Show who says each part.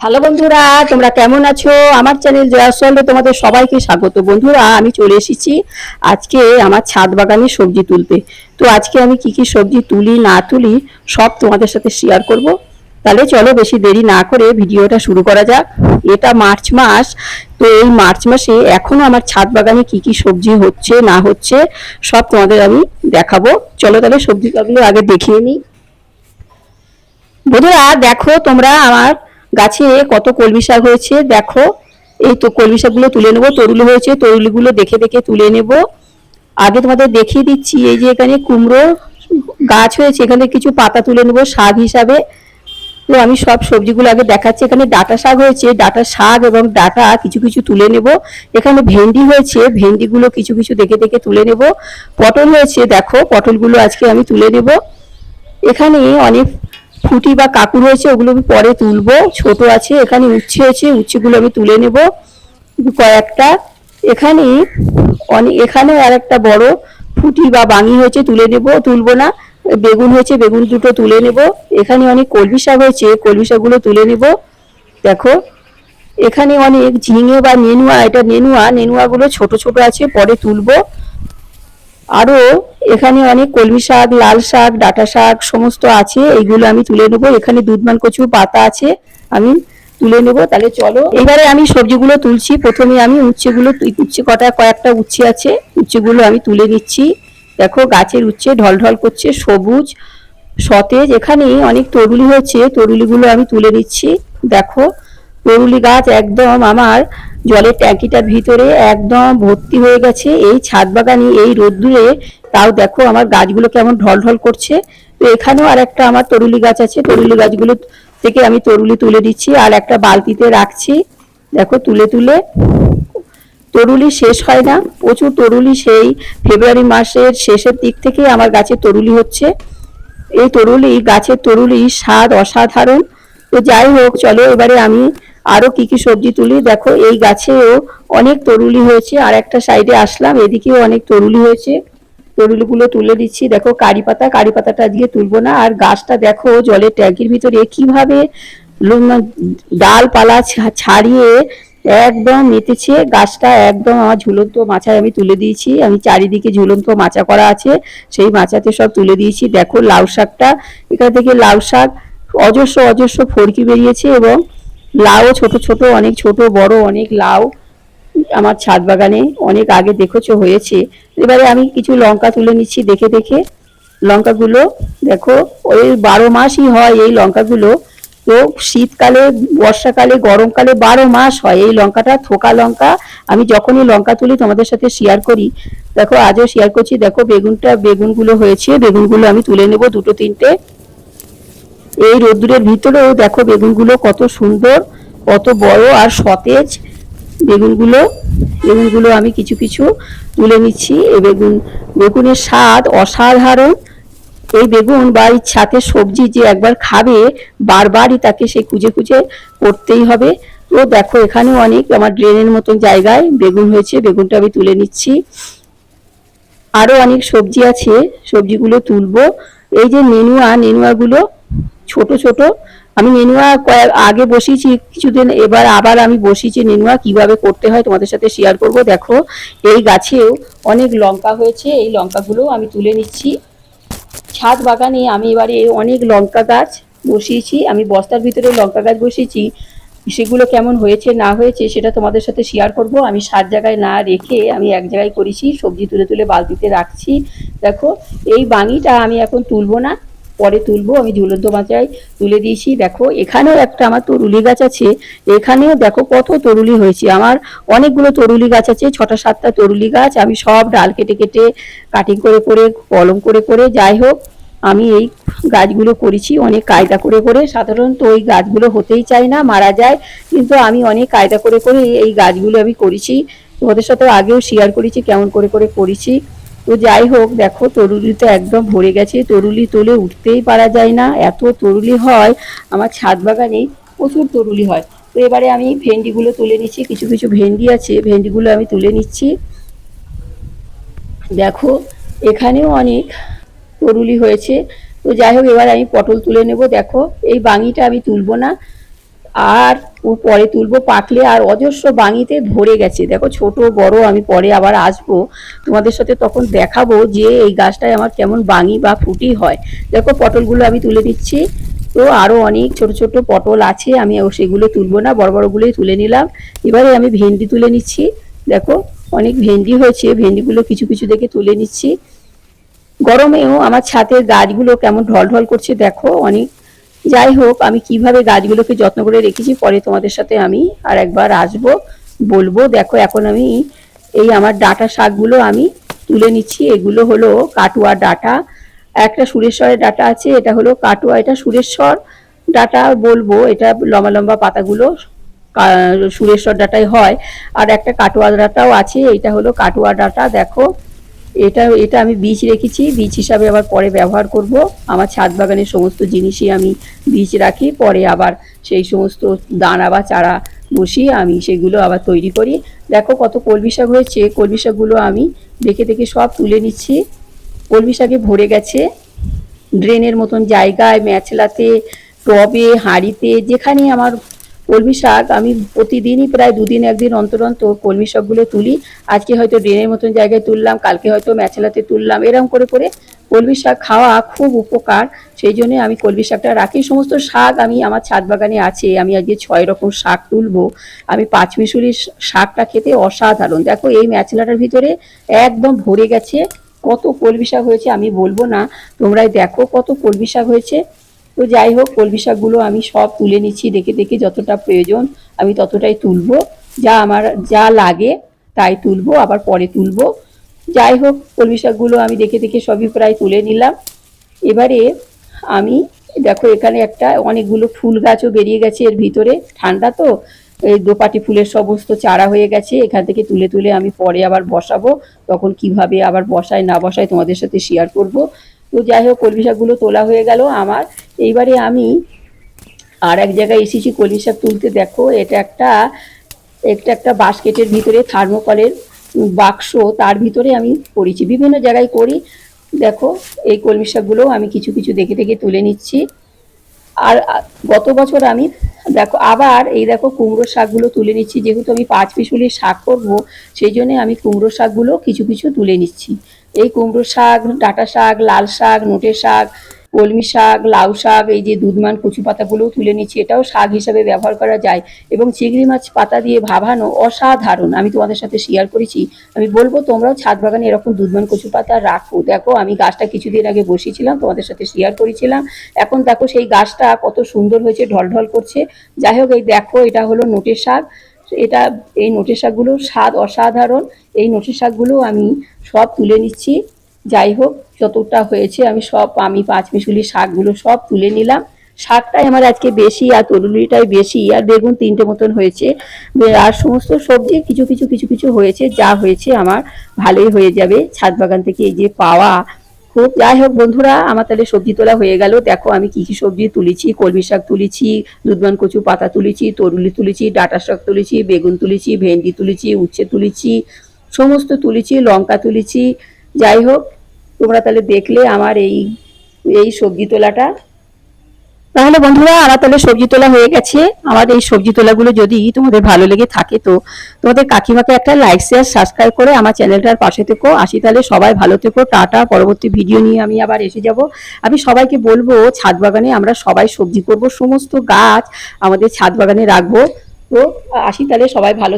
Speaker 1: Hello বন্ধুরা, তোমরা কেমন আছো? আমার চ্যানেল জয়াসলে তোমাদের সবাইকে স্বাগত। বন্ধুরা, আমি চলে এসেছি আজকে আমার ছাদ বাগানে সবজি তুলতে। তো আজকে আমি কি কি সবজি তুলি, না তুলি, সব তোমাদের সাথে শেয়ার করব। তাহলে চলো বেশি দেরি না করে ভিডিওটা শুরু করা যাক। এটা মার্চ মাস, তো এই মার্চ মাসে এখনও আমার ছাদ বাগানে কি কি সবজি হচ্ছে, না হচ্ছে, সব তোমাদের আমি দেখাবো। চলো তাহলে সবজিগুলো আগে দেখিয়ে নিই। বন্ধুরা, দেখো তোমরা আমার গাছে কত কলমি শাক হয়েছে, দেখো। এই তো কলমি শাকগুলো তুলে নেব, তরুলি হয়েছে, তরুলিগুলো দেখে দেখে তুলে নেব। আগে তোমাদের দেখিয়ে দিচ্ছি, এই যে এখানে কুমড়ো গাছ হয়েছে, এখানে কিছু পাতা তুলে নেব শাক হিসাবে। তো আমি সব সবজিগুলো আগে দেখাচ্ছি, এখানে ডাটা শাক হয়েছে, ডাটা শাক এবং ডাটা কিছু কিছু তুলে নেব। এখানে ভেন্ডি হয়েছে, ভেন্ডিগুলো কিছু কিছু দেখে দেখে তুলে নেব। পটল হয়েছে, দেখো, পটলগুলো আজকে আমি তুলে নেব। এখানে অনেক ফুটি বা কাকুর হয়েছে ওগুলো আমি পরে তুলবো। ছোট আছে, এখানে উচ্ছে আছে, উচ্ছেগুলো আমি তুলে নেব কয়েকটা। এখানে অনেক এখানেও আর একটা বড় ফুটি বা বাঙি হয়েছে, তুলে নেব, তুলবো না। বেগুন হয়েছে, বেগুন দুটো তুলে নেব। এখানে অনেক কলমি শাক হয়েছে কলমি শাকগুলো তুলে নেব। দেখো, এখানে অনেক ঝিঙে বা নেনুয়া, এটা নেনুয়া, নেনুয়াগুলো ছোট ছোট আছে, পরে তুলবো। আরও এখানে অনেক কলমি শাক, লাল শাক, ডাটা শাক সমস্ত আছে, এইগুলো আমি তুলে নেব। এখানে দুধমান কচু পাতা আছে, আমি তুলে নেব। তাহলে চলো, এবারে আমি সবজিগুলো তুলছি। প্রথমে আমি উচ্ছেগুলো, উচ্ছে কটা, কয়েকটা উচ্ছে আছে, উচ্ছেগুলো আমি তুলে নিচ্ছি। দেখো, গাছের উচ্ছে ঢল ঢল করছে, সবুজ, সতেজ। এখানে অনেক তরুলি হয়েছে, তরুলিগুলো আমি তুলে নিচ্ছি। দেখো, তরুলি গাছ একদম আমার জলের ট্যাঙ্কিটার ভিতরে একদম ভর্তি হয়ে গেছে। এই ছাদ বাগানে, এই রোদ্দুরে, তাও দেখো আমার গাছগুলো কেমন ঢল ঢল করছে। তো এখানেও আর একটা আমার তরুলি গাছ আছে। তরুলি গাছগুলো থেকে আমি তরুলি তুলে দিচ্ছি আর একটা বালতিতে রাখছি। দেখো তুলে তুলে। তরুলি শেষ হয় না। প্রচুর তরুলি সেই ফেব্রুয়ারি মাসের শেষের দিক থেকে আমার গাছে তরুলি হচ্ছে। এই তরুলি, গাছের তরুলি স্বাদ অসাধারণ। তো যাই হোক, চলো এবারে আমি আরও কি কি সবজি তুলি। দেখো, এই গাছেও অনেক তরুলি হয়েছে। আর একটা সাইডে আসলাম, এদিকেও অনেক তরুলি হয়েছে। তরুলিগুলো তুলে দিচ্ছি। দেখো, কারি পাতা, কারি পাতাটা আজকে তুলবো না। আর গাছটা দেখো, জলের ট্যাঙ্কির ভিতরে কীভাবে ডালপালা ছাড়িয়ে একদম মেতেছে গাছটা একদম আমার ঝুলন্ত মাচায় আমি তুলে দিয়েছি। আমি চারিদিকে ঝুলন্ত মাচা করা আছে। সেই মাচাতে সব তুলে দিয়েছি। দেখো, লাউ শাকটা। এখান থেকে লাউ শাক অজস্র অজস্র ফরকি বেরিয়েছে এবং লাউ, ছোট ছোট, অনেক ছোট, বড়, অনেক লাউ আমার ছাদ বাগানে অনেক আগে দেখেছ হয়েছে। এবারে আমি কিছু লঙ্কা তুলে নিচ্ছি দেখে দেখে। লঙ্কাগুলো দেখো, ওই বারো মাসই হয় এই লঙ্কাগুলো। তো শীতকালে, বর্ষাকালে, গরমকালে বারো মাস হয় এই লঙ্কাটা, থোকা লঙ্কা। আমি যখনই লঙ্কা তুলি তোমাদের সাথে শেয়ার করি, দেখো, আজও শেয়ার করছি। দেখো, বেগুনটা, বেগুনগুলো হয়েছে, বেগুনগুলো আমি তুলে নেব দুটো, তিনটে। এই রোদ্দুরের ভিতরেও দেখো বেগুনগুলো কত সুন্দর, কত বড় আর সতেজ বেগুনগুলো। বেগুনগুলো আমি কিছু কিছু তুলে নিচ্ছি। এই বেগুন, বেগুনের স্বাদ অসাধারণ। এই বেগুন বা এই ছাতে সবজি যে একবার খাবে, বারবারই তাকে সেই খুঁজে খুঁজে করতেই হবে। তো দেখো এখানেও অনেক আমার ড্রেনের মতন জায়গায় বেগুন হয়েছে, বেগুনটা আমি তুলে নিচ্ছি। আরও অনেক সবজি আছে, সবজিগুলো তুলবো। এই যে নেনুয়া, নেনুয়াগুলো ছোট ছোট। আমি নেনুয়া কয়েক আগে বসিয়েছি কিছুদিন, এবার আবার আমি বসিয়েছি। নেনুয়া, কীভাবে করতে হয় তোমাদের সাথে শেয়ার করব? দেখো, এই গাছেও অনেক লঙ্কা হয়েছে। এই লঙ্কাগুলো আমি তুলে নিচ্ছি। ছাদ বাগানে আমি এবারে অনেক লঙ্কা গাছ বসিয়েছি। আমি বস্তার ভিতরে লঙ্কা গাছ বসিয়েছি। সেগুলো কেমন হয়েছে, না হয়েছে, সেটা তোমাদের সাথে শেয়ার করব। আমি সাত জায়গায় না রেখে আমি এক জায়গায় করেছি। সবজি তুলে তুলে বালতিতে রাখছি। দেখো, এই বাঙিটা আমি এখন তুলবো না। পরে তুলবো, আমি ঝুলন্ত মাচায় তুলে দিয়েছি। দেখো, এখানেও একটা আমার তরুলি গাছ আছে, এখানেও দেখো কত তরুলি হয়েছে। আমার অনেকগুলো তরুলি গাছ আছে, ছটা, সাতটা তরুলি গাছ, আমি সব ডাল কেটে কেটে কাটিং করে করে, কলম করে করে, যাই হোক, আমি এই গাছগুলো করেছি অনেক কায়দা করে করে। সাধারণত ওই গাছগুলো হতেই চায় না, মারা যায়। কিন্তু আমি অনেক কায়দা করে করে এই গাছগুলো আমি করেছি। তোমাদের সাথে আগেও শেয়ার করেছি, কেমন করে করে করেছি। তো যাই হোক, দেখো তরুলি তো একদম ভরে গেছে। তরুলি তোলে উঠতেই পারা যায় না। এত তরুলি হয়, আমার ছাদ বাগানে প্রচুর তরুলি হয়। তো এবারে আমি ভেন্ডিগুলো তুলে নিচ্ছি, কিছু কিছু ভেন্ডি আছে, ভেন্ডিগুলো আমি তুলে নিচ্ছি। দেখো, এখানেও অনেক তরুলি হয়েছে। তো যাই হোক, এবার আমি পটল তুলে নেব। দেখো, এই বাঙিটা আমি তুলবো না। আর পরে তুলবো পাকলে আর অজস্র বাঙিতে ধরে গেছে। দেখো ছোট, বড়, আমি পরে আবার আসব। তোমাদের সাথে তখন দেখাবো যে এই গাছটায় আমার কেমন বাঙি বা ফুটি হয়। দেখো পটলগুলো আমি তুলে দিচ্ছি। তো আরও অনেক ছোট ছোট পটল আছে, আমি সেগুলো তুলবো না, বড় বড়গুলোই তুলে নিলাম। এবারে আমি ভেন্ডি তুলে নিচ্ছি। দেখো অনেক ভেন্ডি হয়েছে, ভেন্ডিগুলো কিছু কিছু দেখে তুলে নিচ্ছি। গরমেও আমার ছাদের গাছগুলো কেমন ঢল ঢল করছে, দেখো অনেক যাই হোক, আমি কীভাবে গাছগুলোকে যত্ন করে রেখেছি, পরে তোমাদের সাথে আমি আর একবার আসব, বলব। দেখো, এখন আমি এই আমার ডাটা শাকগুলো আমি তুলে নিচ্ছি। এগুলো হলো কাটুয়া ডাটা। একটা সুরেশ্বরের ডাটা আছে, এটা হলো কাটুয়া, এটা সুরেশ্বর ডাটা বলব। এটা লম্বা লম্বা পাতাগুলো সুরেশ্বর ডাটাই হয়। আর একটা কাটুয়া ডাটাও আছে এটা হলো কাটুয়া ডাটা। দেখো এটা এটা আমি বীজ রেখেছি, বীজ হিসাবে আবার পরে ব্যবহার করব। আমার ছাদ বাগানের সমস্ত জিনিসই আমি বীজ রাখি, পরে আবার সেই সমস্ত দানা বা চারা বসিয়ে আমি সেগুলো আবার তৈরি করি। দেখো কত কলমি শাক হয়েছে, কলমি শাকগুলো আমি দেখে দেখে সব তুলে নিচ্ছি। কলমি শাকে ভরে গেছে। ড্রেনের মতন জায়গায়, ম্যাচলাতে, টবে, হাঁড়িতে যেখানে আমার কলমি শাক আমি প্রতিদিনই প্রায় দুদিন একদিন অন্তর অন্তর কলমি শাকগুলো তুলি। আজকে হয়তো ড্রেনের মতন জায়গায় তুললাম, কালকে হয়তো ম্যাচলাতে তুললাম, এরকম করে করে কলমি শাক খাওয়া খুব উপকার। সেই জন্যে আমি কলমি শাকটা রাখি। সমস্ত শাক আমি আমার ছাদ বাগানে আছে, আমি আজকে ছয় রকম শাক তুলবো। আমি পাঁচমিশুলি শাকটা খেতে অসাধারণ। দেখো এই ম্যাচলাটার ভিতরে একদম ভরে গেছে। কত কলমি শাক হয়েছে আমি বলব না। তোমরাই দেখো কত কলমি শাক হয়েছে। তো যাই হোক, কলমি শাকগুলো আমি সব তুলে নিচ্ছি। দেখে দেখে যতটা প্রয়োজন আমি ততটাই তুলবো। যা আমার যা লাগে তাই তুলবো, আবার পরে তুলবো। যাই হোক, কলমি শাকগুলো আমি দেখে দেখে সবই প্রায় তুলে নিলাম। এবারে আমি, দেখো এখানে একটা অনেকগুলো ফুল গাছও বেরিয়ে গেছে এর ভিতরে। ঠান্ডা তো, এই দোপাটি ফুলের সমস্ত চারা হয়ে গেছে। এখান থেকে তুলে তুলে আমি পরে আবার বসাবো। তখন কীভাবে আবার বসায় না বসায় তোমাদের সাথে শেয়ার করব। তো যাই হোক, কলমি শাকগুলো তোলা হয়ে গেল আমার। এইবারে আমি আর এক জায়গায় এসেছি কলমি শাক তুলতে। দেখো, এটা একটা একটা একটা বাস্কেটের ভিতরে থার্মোকলের বাক্স। তার ভিতরে আমি করেছি, বিভিন্ন জায়গায় করি। দেখো, এই কলমি শাকগুলো আমি কিছু কিছু দেখে দেখে তুলে নিচ্ছি। আর গত বছর আমি, দেখো, আবার এই দেখো কুমড়ো শাকগুলো তুলে নিচ্ছি। যেহেতু আমি পাঁচ পিসুলি শাক করব, সেই জন্য আমি কুমড়ো শাকগুলো কিছু কিছু তুলে নিচ্ছি। এই কুমড়ো শাক, ডাঁটা শাক, লাল শাক, নোটে শাক, কলমি শাক, লাউ শাক, এই যে দুধমান কচু পাতাগুলোও তুলে নিচ্ছি। এটাও শাক হিসাবে ব্যবহার করা যায় এবং চিংড়ি মাছ পাতা দিয়ে ভাবানো অসাধারণ। আমি তোমাদের সাথে শেয়ার করেছি। আমি বলব তোমরাও ছাদ বাগানে এরকম দুধমান কচু পাতা রাখো। দেখো, আমি গাছটা কিছুদিন আগে বসিয়েছিলাম, তোমাদের সাথে শেয়ার করেছিলাম। এখন দেখো সেই গাছটা কত সুন্দর হয়েছে, ঢলঢল করছে। যাই হোক, এই দেখো, এটা হলো নোটের শাক। এটা, এই নোটের শাকগুলোর স্বাদ অসাধারণ। এই নোটের শাকগুলো আমি সব তুলে নিচ্ছি। যাই হোক, যতটা হয়েছে আমি সব, আমি পাঁচ মিশুলি শাকগুলো সব তুলে নিলাম। শাকটাই আমার আজকে বেশি আর তরুলিটাই বেশি আর বেগুন তিনটে মতন হয়েছে। আর সমস্ত সবজি কিছু কিছু কিছু কিছু হয়েছে। যা হয়েছে আমার ভালোই হয়ে যাবে। ছাদ বাগান থেকে এই যে পাওয়া খুব যাই হোক বন্ধুরা, আমার তাহলে সবজি তোলা হয়ে গেল। দেখো আমি কি কি সবজি তুলেছি, কলমি শাক তুলেছি দুধমান কচু পাতা তুলেছি, তরুলি তুলেছি, ডাটা শাক তুলেছি, বেগুন তুলেছি, ভেন্ডি তুলেছি, উচ্ছে তুলেছি, সমস্ত তুলেছি, লঙ্কা তুলেছি। যাই হোক, তোমরা তাহলে দেখলে আমার এই এই সবজি তোলাটা। তাহলে বন্ধুরা, আমার তাহলে সবজি তোলা হয়ে গেছে। আমার এই সবজি তোলাগুলো যদি তোমাদের ভালো লেগে থাকে তো তোমাদের কাকিমাকে একটা লাইক শেয়ার সাবস্ক্রাইব করে আমার চ্যানেলটার পাশে থেকো। আসি তাহলে সবাই ভালো থেকো। টাটা, পরবর্তী ভিডিও নিয়ে আমি আবার এসে যাব। আমি সবাইকে বলব, ছাদ বাগানে আমরা সবাই সবজি করব, সমস্ত গাছ আমাদের ছাদ বাগানে রাখব। তো আসি তাহলে সবাই ভালো